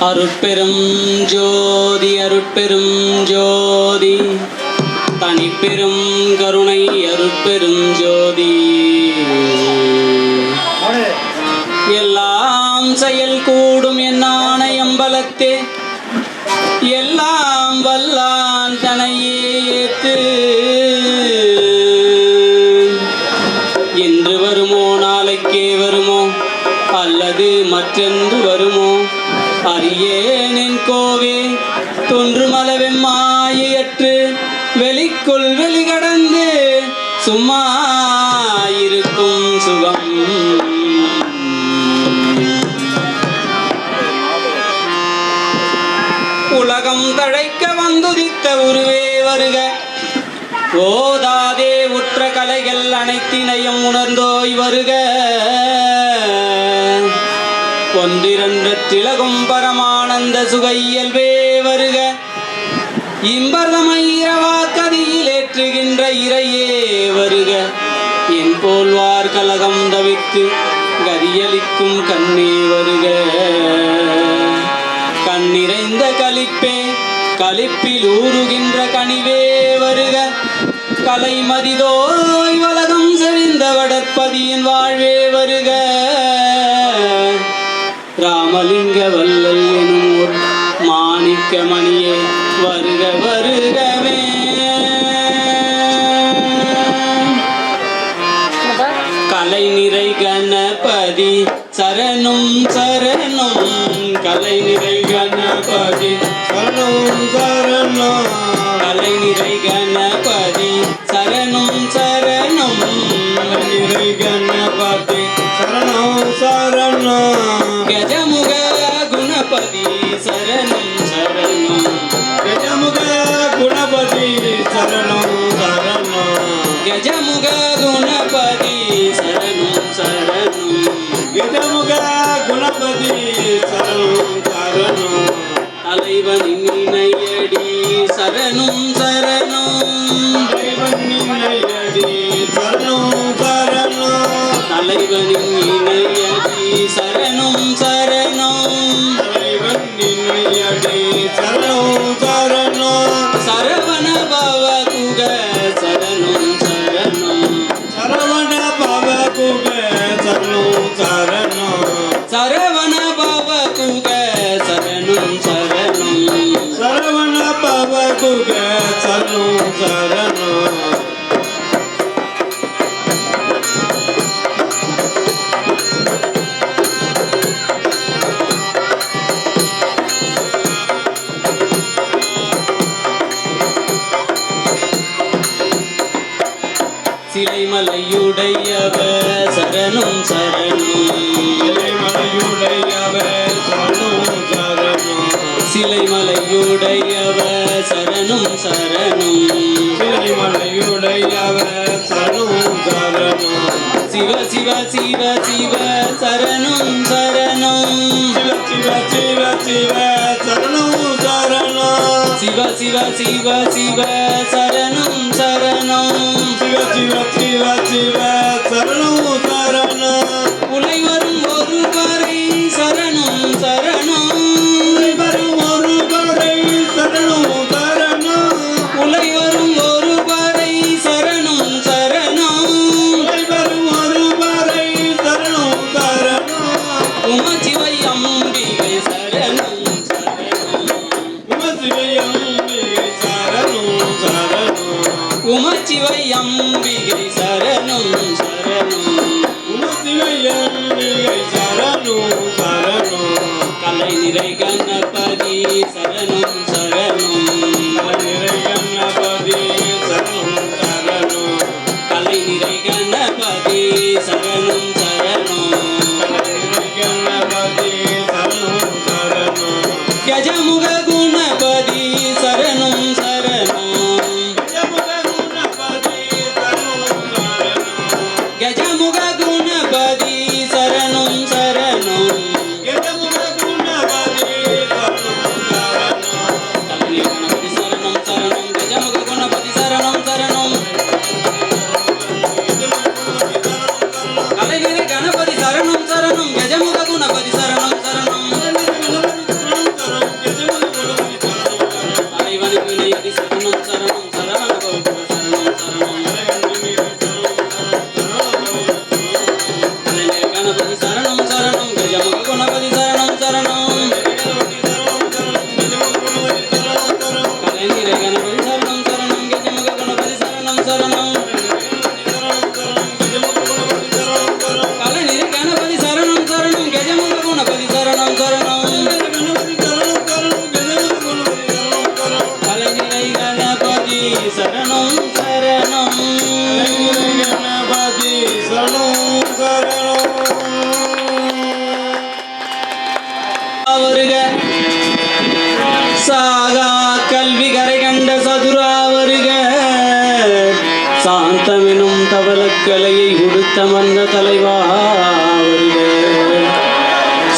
அருட்பெரும் ஜோதி அருட்பெரும் ஜோதி. தனிப்பெரும் கருணை அருட்பெரும் ஜோதி. எல்லாம் செயல் கூடும் உருவே வருக. ஓதாதே உற்ற கலைகள் அனைத்தினையும் உணர்ந்தோய் வருக. ஒன்றிரண்டற்றிலகும் பரமானந்த சுகையல்வே வருக. இம்பர்தமைரவா கதியில் ஏற்றுகின்ற இறையே வருக. என் போல்வார் கலகம் தவித்து கதியளிக்கும் கண்ணே வருக. கண்ணிறைந்த கலிப்பே கலிப்பில் ஊறுகின்ற கனிவே வருக. கலை கலைமதிதோய் வலகம் செறிந்த வடற்பதியின் வாழ்வே வருக. ராமலிங்க வல்லல் எனும் மாணிக்க மணியே கஜமுக குணபதி சரணம் சரணம் கஜமுக குணபதி சரணம் சரணம்। தலைவனின் இணையடி சரணம் சரணம். இணையடி சரணம் சரணம் சரணம் சிவ சிவ சிவ சிவ சரணம் சரணம். சிவ சிவ சிவ சிவ சரணம் சரணம். உலை வரும் ஒரு வரை சரணம். சரணம் வரும் நிறை கணபதி தவளக்கலையை உடுத்த மந்த தலைவா வருக.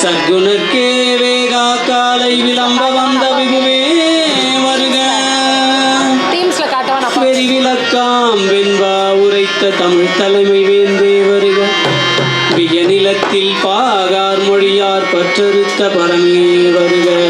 சத்குணக்கே வேகா காலை விளம்ப வந்த விகுவே வருக. டீம்ஸ்ல காட்டவா நான் வெறி விளக்காம் வெண்பா உரைத்த தமிழ் தலைமை வேந்தே வருக. விய நிலத்தில் பாகார் மொழியார் பற்றறுத்த பரமே வருக.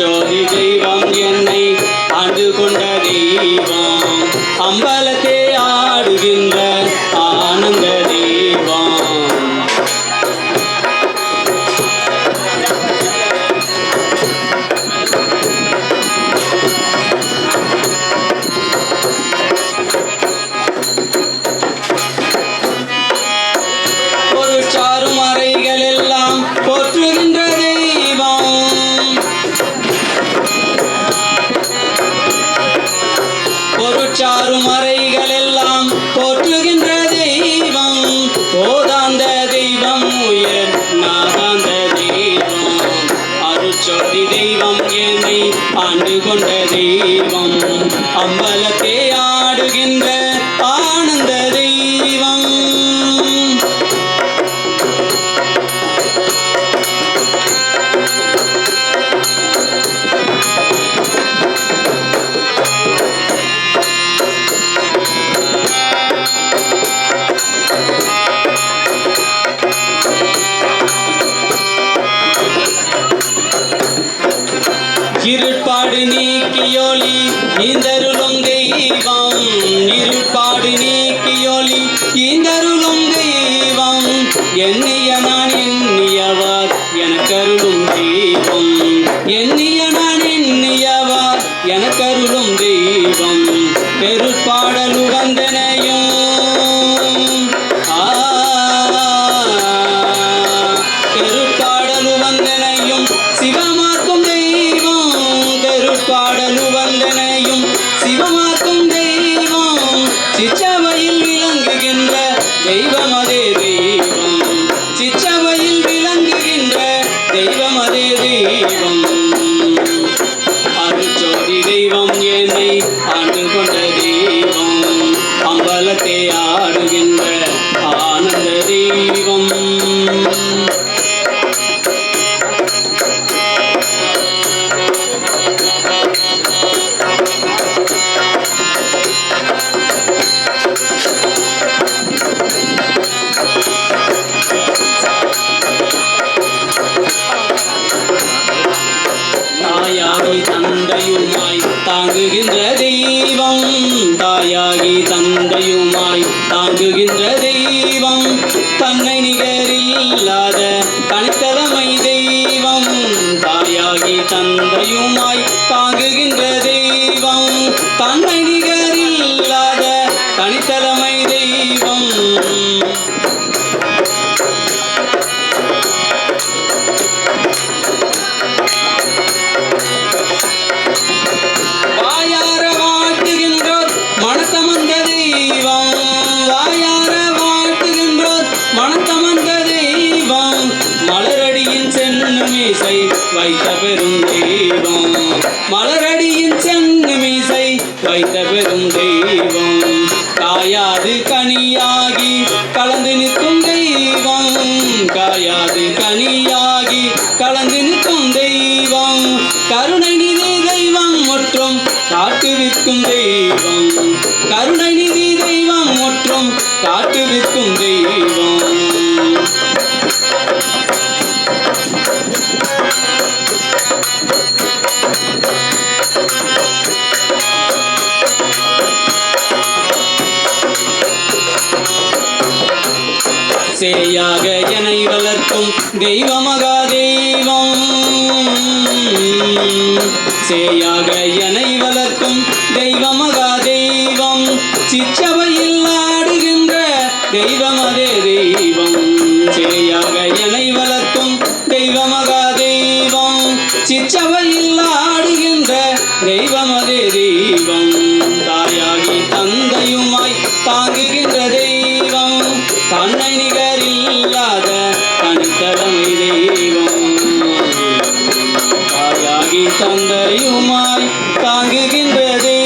শহীদ அருச்சோதி தெய்வம் என்னை ஆண்டு கொண்ட தெய்வம் அம்பலத்தே எண்ணிய தனித்தலைமை தெய்வம். வாயார வாழ்த்துகின்றோர் மனத்தமந்த தெய்வம். வாயார வாழ்த்துகின்றோர் மனத்தமந்த தெய்வம். மலரடியின் சென்னு மீசை வைத்த பெரும் தெய்வம். மலரடியின் சென்னு மீசை வைத்த பெரும் தெய்வம். காயாது கனியாகி கலந்து நிற்கும் தெய்வம். காயாது கனியாகி கலந்து நிற்கும் தெய்வம். கருணை நிதி தெய்வம் மற்றும் காட்டுவிற்கும் தெய்வம். கருணை நிதி தெய்வம் மற்றும் காட்டுவிற்கும் தெய்வம். மனை வளர்க்கும் தெய்வ மகா தெய்வம். சேயாக எனை வளர்க்கும் தெய்வ மகா தெய்வம். சிச்சபையில் ஆடுகின்ற தெய்வமதே தெய்வம். சேயாக எனை வளர்க்கும் தெய்வ மகா தெய்வம். சிச்சபையில் ஆடுகின்ற தெய்வமதே தெய்வம். தாயாகி தந்தையுமாய் தாங்குகின்ற தெய்வம். தரமை தெய்வம் தாயாகி தந்தையுமாய் தாங்குகின்ற தெய்வம்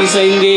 இசைந்தே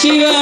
Shiva!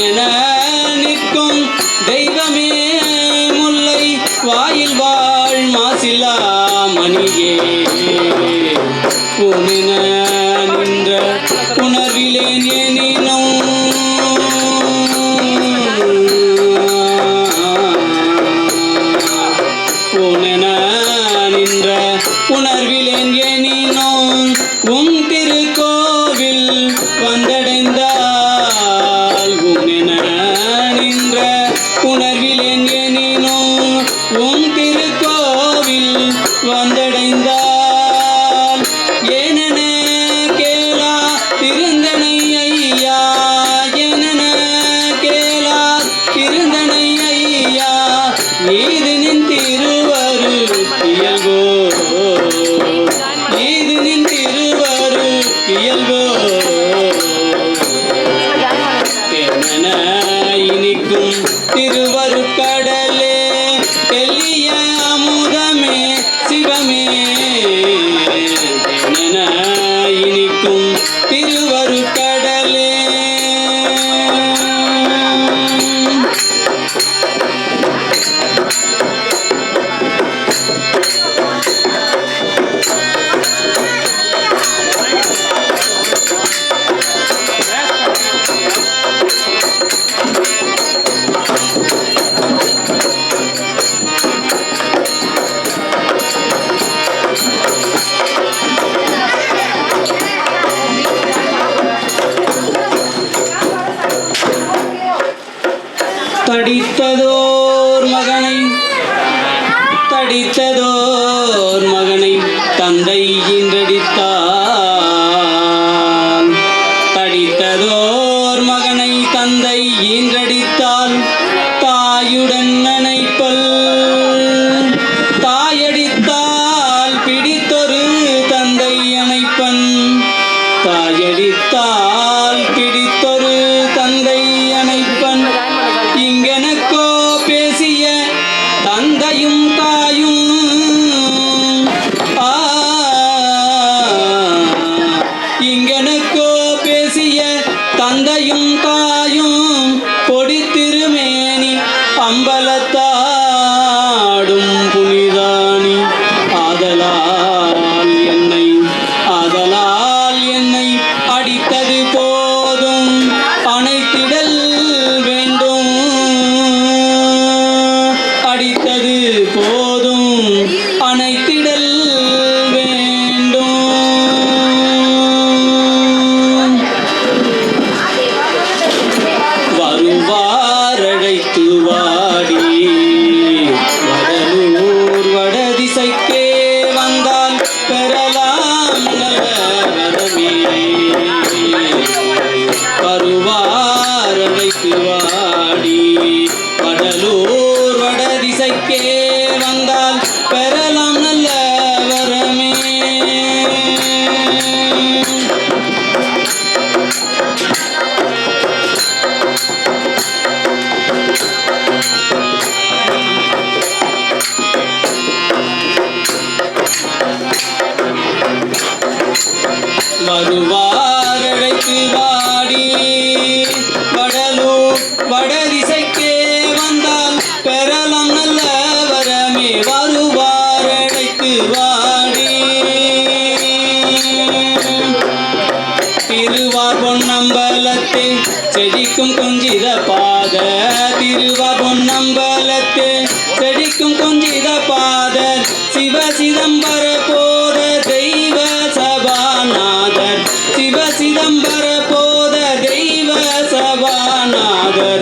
என நிற்கும் தெய்வமே முல்லை வாயில் வாழ் மாசில்லா மணியே. உமென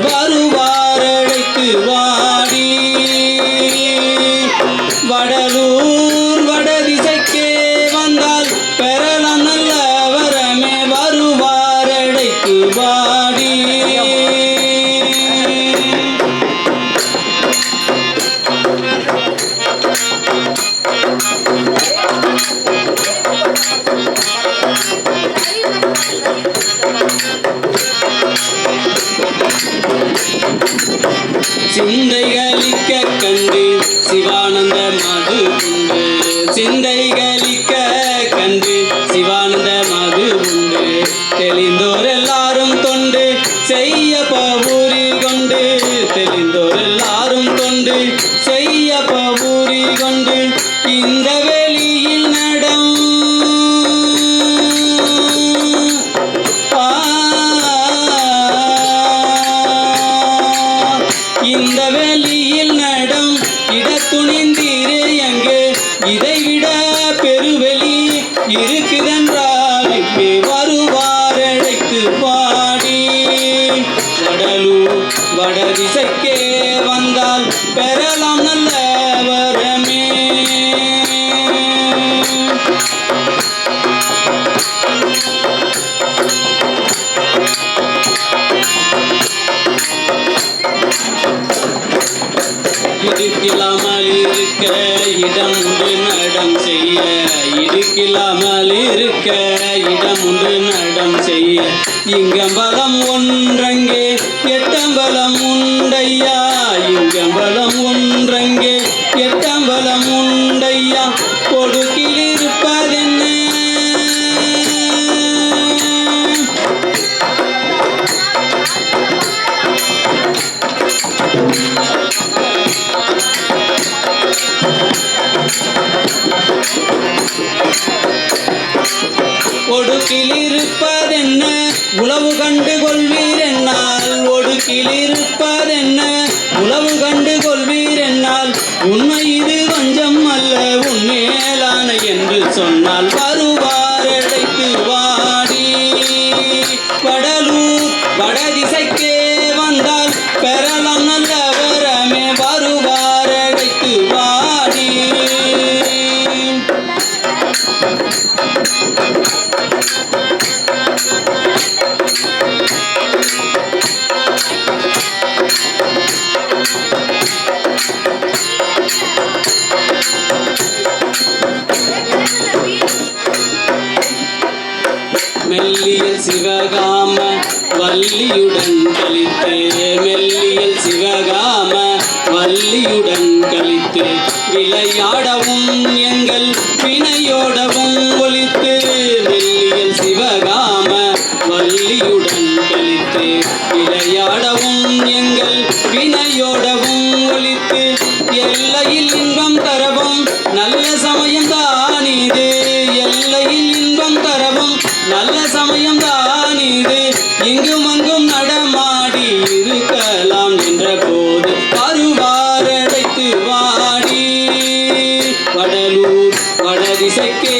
Baru சிந்தை அளிக்க கண்டு சிவானந்த மது சிந்தை இங்கம்பலம் ஒன்றங்கே எட்டம்பலம் உண்டையா இங்கம்பலம் ஒன்றங்கே எட்டம்பலம் உண்டையா கொடுக்கிலிருப்பதென்ன கொடுக்கிலிருப்பதென்ன உளவு கண்டு கொள்வீர் என்னால் ஒடுக்கில் இருப்பதென்ன உளவு கண்டு கொள்வீர் என்னால் உண்மை இது வஞ்சம் அல்ல உண்மையேலான என்று சொன்னால் வருவார் அழைத்து வாடி. வடலூர் வடதிசைக்கே வந்தால் பெறலாம் நல்ல சிவகாம வள்ளியுடன் கழித்து மெல்லியல் சிவகாம வள்ளியுடன் கழித்து. விளையாடவும் எங்கள் பிணையோடவும் sé que